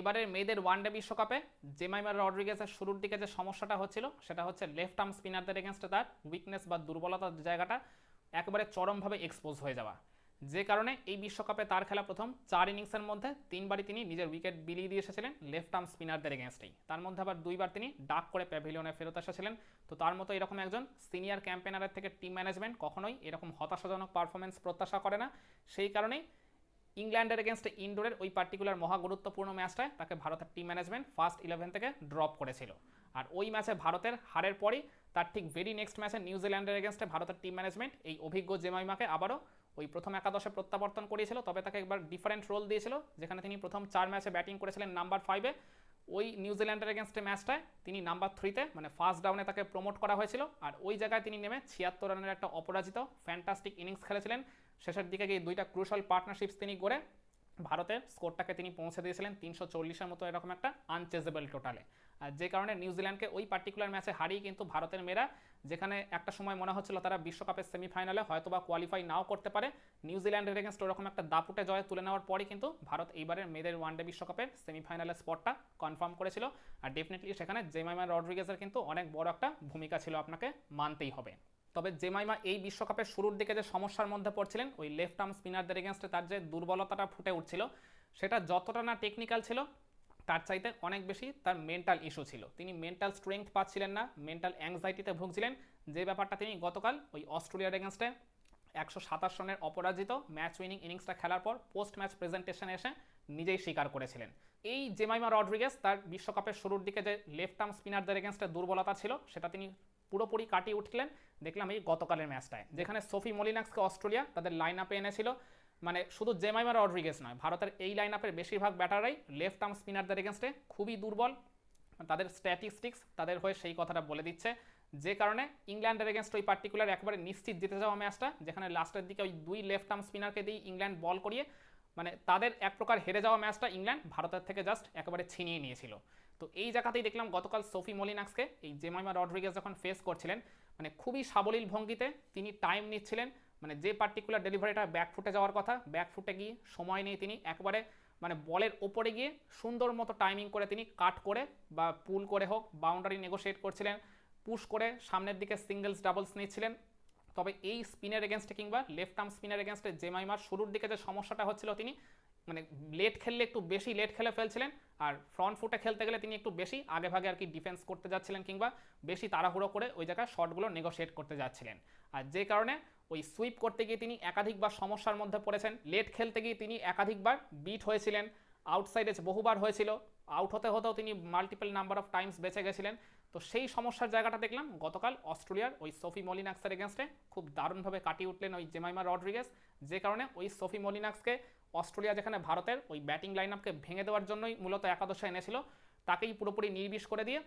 এবারের মেয়েদের ওয়ানডে বিশ্বকাপে জেমাইমার রড্রিগেসের শুরুর দিকে যে সমস্যাটা হচ্ছিল, সেটা হচ্ছে লেফট আর্ম স্পিনারদের এগেনস্টে তার উইকনেস বা দুর্বলতার জায়গাটা, একেবারে চরমভাবে এক্সপোজ হয়ে যাওয়া। যে কারণে এই বিশ্বকাপে তার খেলা প্রথম চার ইনিংসের মধ্যে তিনবারই তিনি নিজের উইকেট বিলিয়ে দিয়ে এসেছিলেন লেফট আর্ম স্পিনারদের এগেনস্টেই তার মধ্যে আবার দুইবার তিনি ডাক করে প্যাভিলিয়নে ফেরত এসেছিলেন। তো তার মতো এরকম একজন সিনিয়র ক্যাম্পেনারের থেকে টিম ম্যানেজমেন্ট কখনোই এরকম হতাশাজনক পারফরমেন্স প্রত্যাশা করে না। সেই কারণেই ইংল্যান্ডের এগেনস্টে ইন্ডোরের ওই পার্টিকুলার মহা গুরুত্বপূর্ণ ম্যাচটায় তাকে ভারতের টিম ম্যানেজমেন্ট ফার্স্ট ইলেভেন থেকে ড্রপ করেছিল। আর ওই ম্যাচে ভারতের হারের পরই তার ঠিক ভেরি নেক্সট ম্যাচে নিউজিল্যান্ডের এগেনস্টে ভারতের টিম ম্যানেজমেন্ট এই অভিজ্ঞ জেমাইমাকে আবারও ওই প্রথম একাদশে প্রত্যাবর্তন করিয়েছিল তবে তাকে একবার ডিফারেন্ট রোল দিয়েছিল, যেখানে তিনি প্রথম চার ম্যাচে ব্যাটিং করেছিলেন নাম্বার ফাইভে ওই নিউজিল্যান্ডের এগেনস্টে ম্যাচটায় তিনি নাম্বার থ্রিতে মানে ফার্স্ট ডাউনে তাকে প্রমোট করা হয়েছিল। আর ওই জায়গায় তিনি নেমে ছিয়াত্তর রানের একটা অপরাজিত ফ্যান্টাস্টিক ইনিংস খেলেছিলেন। শেষের দিকে গিয়ে দুইটা ক্রুশাল পার্টনারশিপস তিনি গড়ে ভারতের স্কোরটাকে তিনি পৌঁছে দিয়েছিলেন তিনশো চল্লিশের মতো এরকম একটা আনচেজেবল টোটালে যে কারণে নিউজিল্যান্ডকে ওই পার্টিকুলার ম্যাচে হারিয়ে কিন্তু ভারতের মেয়েরা যেখানে একটা সময় মনে হচ্ছিল তারা বিশ্বকাপের সেমিফাইনালে হয়তো বা কোয়ালিফাই নাও করতে পারে নিউজিল্যান্ডের এগেনস্ট ওরকম একটা দাপুটে জয় তুলে নেওয়ার পরই কিন্তু ভারত এইবারের মেয়েদের ওয়ানডে বিশ্বকাপের সেমিফাইনালের স্পটটা কনফার্ম করেছিল। আর ডেফিনেটলি সেখানে জেমাইমা রড্রিগেজের কিন্তু অনেক বড় একটা ভূমিকা ছিল আপনাকে মানতেই হবে। তবে জেমাইমা এই বিশ্বকাপের শুরুর দিকে যে সমস্যার মধ্যে পড়ছিলেন, ওই লেফট আর্ম স্পিনারদের এগেনস্টে তার যে দুর্বলতাটা ফুটে উঠছিল, সেটা যতটা না টেকনিক্যাল ছিল, তার চাইতে অনেক বেশি তার মেন্টাল ইস্যু ছিল। তিনি মেন্টাল স্ট্রেংথ পাচ্ছিলেন না মেন্টাল অ্যাংজাইটিতে ভুগছিলেন। যে ব্যাপারটা তিনি গতকাল ওই অস্ট্রেলিয়ার এগেনস্টে একশো সাতাশ রানের অপরাজিত ম্যাচ উইনিং ইনিংসটা খেলার পর পোস্ট ম্যাচ প্রেজেন্টেশনে এসে নিজেই স্বীকার করেছিলেন। এই জেমাইমা রড্রিগেস তার বিশ্বকাপের শুরুর দিকে যে লেফট আর্ম স্পিনারদের এগেনস্টে দুর্বলতা ছিল, সেটা তিনি পুরোপুরি কাটিয়ে উঠলেন। দেখলাম এই গতকালের ম্যাচটায়, যেখানে সোফি মলিনাক্সকে অস্ট্রেলিয়া তাদের লাইন আপে এনেছিল। মানে শুধু জেমাইমা রড্রিগেস নয়, ভারতের এই লাইন আপের বেশিরভাগ ব্যাটাররাই লেফট আর্ম স্পিনারদের এগেনস্টে খুবই দুর্বল। তাদের স্ট্যাটিস্টিক্স তাদের হয়ে সেই কথাটা বলে দিচ্ছে। যে কারণে ইংল্যান্ডের এগেনস্ট ওই পার্টিকুলার একবারে নিশ্চিত জিতে যাওয়া ম্যাচটা, যেখানে লাস্টের দিকে ওই দুই লেফট আর্ম স্পিনারকে দিয়ে ইংল্যান্ড বল করিয়ে মানে তাদের এক প্রকার হেরে যাওয়া ম্যাচটা ইংল্যান্ড ভারতের থেকে জাস্ট একেবারে ছিনিয়ে নিয়েছিল। তো এই জায়গাতেই দেখলাম গতকাল সোফি মলিনাক্সকে এই জেমাইমা রড্রিগেস যখন ফেস করছিলেন মানে খুবই সাবলীল ভঙ্গিতে তিনি টাইম নিচ্ছিলেন। মানে যে পার্টিকুলার ডেলিভারিটা ব্যাক ফুটে যাওয়ার কথা ব্যাক ফুটে গিয়ে সময় নেই তিনি, একবারে মানে বলের ওপরে গিয়ে সুন্দর মতো টাইমিং করে তিনি কাট করে বা পুল করে হোক বাউন্ডারি নেগোশিয়েট করছিলেন পুশ করে সামনের দিকে সিঙ্গেলস ডাবলস নিচ্ছিলেন। তবে এই স্পিনের এগেনস্টে কিংবা লেফট আর্ম স্পিনের এগেনস্টে জেমাইমার শুরুর দিকে যে সমস্যাটা হচ্ছিল, তিনি মানে লেট খেললে একটু বেশি লেট খেলে ফেলছিলেন আর ফ্রন্ট ফুটে খেলতে গেলে তিনি একটু বেশি আগে ভাগে আর কি ডিফেন্স করতে যাচ্ছিলেন কিংবা বেশি তাড়াহুড়ো করে ওই জায়গায় শটগুলো নেগোশিয়েট করতে যাচ্ছিলেন। আর যে কারণে ওই সুইপ করতে গিয়ে তিনি একাধিকবার সমস্যার মধ্যে পড়েছেন। লেট খেলতে গিয়ে তিনি একাধিকবার বিট হয়েছিলেন। আউটসাইডে বহুবার হয়েছিল আউট হতে হতেও তিনি মাল্টিপল নাম্বার অফ টাইমস বেঁচে গেছিলেন। তো সেই সমস্যার জায়গাটা দেখলাম, গতকাল অস্ট্রেলিয়ার ওই সোফি মলিনাক্সের এগেনস্টে খুব দারুণভাবে কাটিয়ে উঠলেন ওই জেমাইমা রড্রিগেস যে কারণে ওই সোফি মলিনাক্সকে অস্ট্রেলিয়া যেখানে ভারতের ওই ব্যাটিং লাইন আপকে ভেঙে দেওয়ার জন্যই মূলত একাদশে এনেছিল, তাকেই পুরোপুরি নির্বিষ করে দিয়ে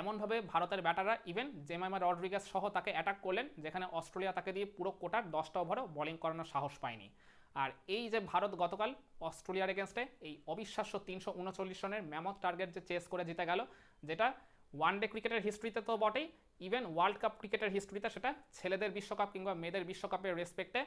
এমনভাবে ভারতের ব্যাটাররা ইভেন জেমাইমা রড্রিগাস সহ তাকে অ্যাটাক করলেন, যেখানে অস্ট্রেলিয়া তাকে দিয়ে পুরো কোটার দশটা ওভারও বোলিং করানোর সাহস পায়নি। আর এই যে ভারত গতকাল অস্ট্রেলিয়ার এগেনস্টে এই অবিশ্বাস্য তিনশো উনচল্লিশ রানের ম্যামথ টার্গেট যে চেস করে জিতে গেল, যেটা ওয়ান ডে ক্রিকেটের হিস্ট্রিতে তো বটেই ইভেন ওয়ার্ল্ড কাপ ক্রিকেটের হিস্ট্রিতে সেটা ছেলেদের বিশ্বকাপ কিংবা মেয়েদের বিশ্বকাপের রেসপেক্টে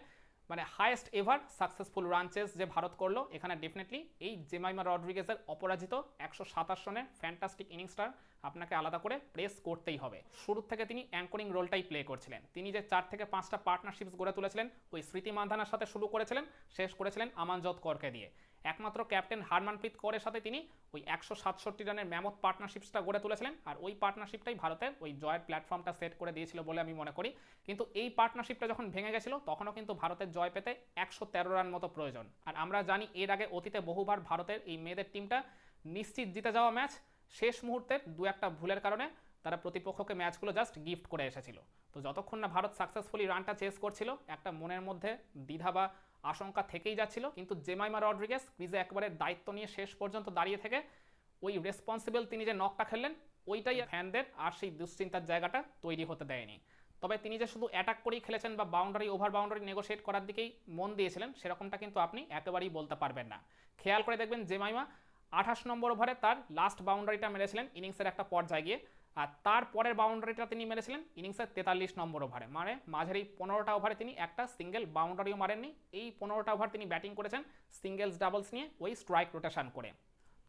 মানে highest ever successful run chase যে ভারত করল, এখানে ডেফিনেটলি এই জেমাইমা রড্রিগেজের অপরাজিত একশো সাতাশ রানের ফ্যান্টাস্টিক ইনিংসটার আপনাকে আলাদা করে প্রেস করতেই হবে। শুরু থেকে তিনি অ্যাঙ্করিং রোলটাই প্লে করছিলেন। তিনি যে চার থেকে পাঁচটা পার্টনারশিপস গড়ে তুলেছিলেন, ওই স্মৃতি মান্ধানার সাথে শুরু করেছিলেন, শেষ করেছিলেন আমানজত করকে দিয়ে। একমাত্র ক্যাপ্টেন হারমানপ্রীত করের সাথে তিনি ওই একশো সাতষট্টি রানের ম্যামত পার্টনারশিপসটা গড়ে তুলেছিলেন। আর ওই পার্টনারশিপটাই ভারতের ওই জয়ের প্ল্যাটফর্মটা সেট করে দিয়েছিল বলে আমি মনে করি। কিন্তু এই পার্টনারশিপটা যখন ভেঙে গেছিল, তখনও কিন্তু ভারতের জয় পেতে একশো তেরো রান মতো প্রয়োজন। আর আমরা জানি এর আগে অতীতে বহুবার ভারতের এই মেয়েদের টিমটা নিশ্চিত জিতে যাওয়া ম্যাচ শেষ মুহূর্তে দু একটা ভুলের কারণে তারা প্রতিপক্ষকে ম্যাচগুলো জাস্ট গিফট করে এসেছিল। তো যতক্ষণ না ভারত সাকসেসফুলি রানটা চেস করছিল, একটা মনের মধ্যে দ্বিধা বা আশঙ্কা থেকেই যাচ্ছিল, কিন্তু জেমাইমা রড্রিগেস ক্রিজে একবারে দায়িত্ব নিয়ে শেষ পর্যন্ত দাঁড়িয়ে থেকে ওই রেসপন্সিবল তিনি যে নকটা খেললেন, ওইটাই ফ্যানদের আর সেই দুশ্চিন্তার জায়গাটা তৈরি হতে দেয়নি। তবে তিনি যে শুধু অ্যাটাক করেই খেলেছেন বা বাউন্ডারি ওভার বাউন্ডারি নেগোশিয়েট করার দিকেই মন দিয়েছিলেন, সেরকমটা কিন্তু আপনি একেবারেই বলতে পারবেন না। খেয়াল করে দেখবেন জেমাইমা আঠাশ নম্বর ওভারে তার লাস্ট বাউন্ডারিটা মেরেছিলেন ইনিংসের একটা পর্যায়ে গিয়ে। আর তার পরের বাউন্ডারিটা তিনি মেরেছিলেন ইনিংসের তেতাল্লিশ নম্বর ওভারে মানে মাঝের এই পনেরোটা ওভারে তিনি একটা সিঙ্গেল বাউন্ডারিও মারেননি। এই পনেরোটা ওভার তিনি ব্যাটিং করেছেন সিঙ্গেলস ডাবলস নিয়ে ওই স্ট্রাইক রোটেশন করে।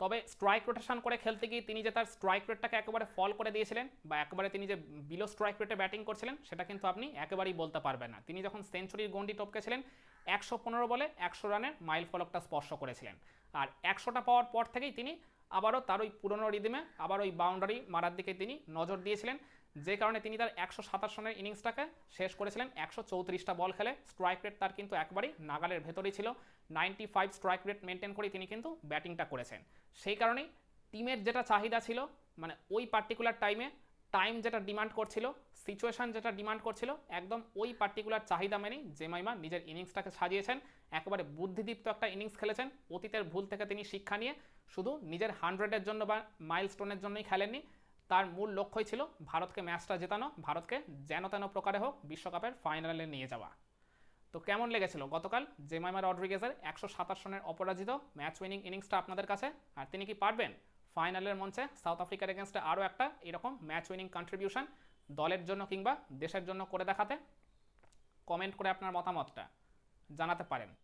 তবে স্ট্রাইক রোটেশন করে খেলতে গিয়ে তিনি যে তার স্ট্রাইক রেটটাকে একেবারে ফল করে দিয়েছিলেন বা একেবারে তিনি যে বিলো স্ট্রাইক রেটে ব্যাটিং করছিলেন, সেটা কিন্তু আপনি একেবারেই বলতে পারবেন না। তিনি যখন সেঞ্চুরির গন্ডি টপকেছিলেন, একশো পনেরো বলে একশো রানের মাইল ফলকটা স্পর্শ করেছিলেন। আর একশোটা পাওয়ার পর থেকেই তিনি আবারও তার ওই পুরনো রিদিমে আবার ওই বাউন্ডারি মারার দিকে তিনি নজর দিয়েছিলেন। যে কারণে তিনি তার একশো সাতাশ রানের ইনিংসটাকে শেষ করেছিলেন। একশো চৌত্রিশটা বল খেলে স্ট্রাইক রেট তার কিন্তু একবারই নাগালের ভেতরেই ছিল। Ninety five strike rate maintain করে তিনি কিন্তু ব্যাটিংটা করেছেন। সেই কারণেই টিমের যেটা চাহিদা ছিল মানে ওই পার্টিকুলার টাইমে টাইম যেটা ডিমান্ড করছিল সিচুয়েশন যেটা ডিমান্ড করছিল, একদম ওই পার্টিকুলার চাহিদা মেনেই জেমাইমা নিজের ইনিংসটাকে সাজিয়েছেন। একেবারে বুদ্ধিদীপ্ত একটা ইনিংস খেলেছেন। অতীতের ভুল থেকে তিনি শিক্ষা নিয়ে শুধু নিজের হান্ড্রেডের জন্য বা মাইলস্টোনের জন্যই খেলেননি। তার মূল লক্ষ্যই ছিল ভারতকে ম্যাচটা জেতানো, ভারতকে যেন তেন প্রকারে হোক বিশ্বকাপের ফাইনালে নিয়ে যাওয়া। তো কেমন লেগেছিল? গতকাল জেমাইমা রড্রিগেজের একশো সাতাশ রানের অপরাজিত ম্যাচ উইনিং ইনিংসটা আপনাদের কাছে? আর তিনি কি পারবেন? ফাইনালের মঞ্চে সাউথ আফ্রিকার এগেনস্টে আরও একটা এরকম ম্যাচ উইনিং কন্ট্রিবিউশন দলের জন্য কিংবা দেশের জন্য করে দেখাতে কমেন্ট করে আপনার মতামতটা জানাতে পারেন।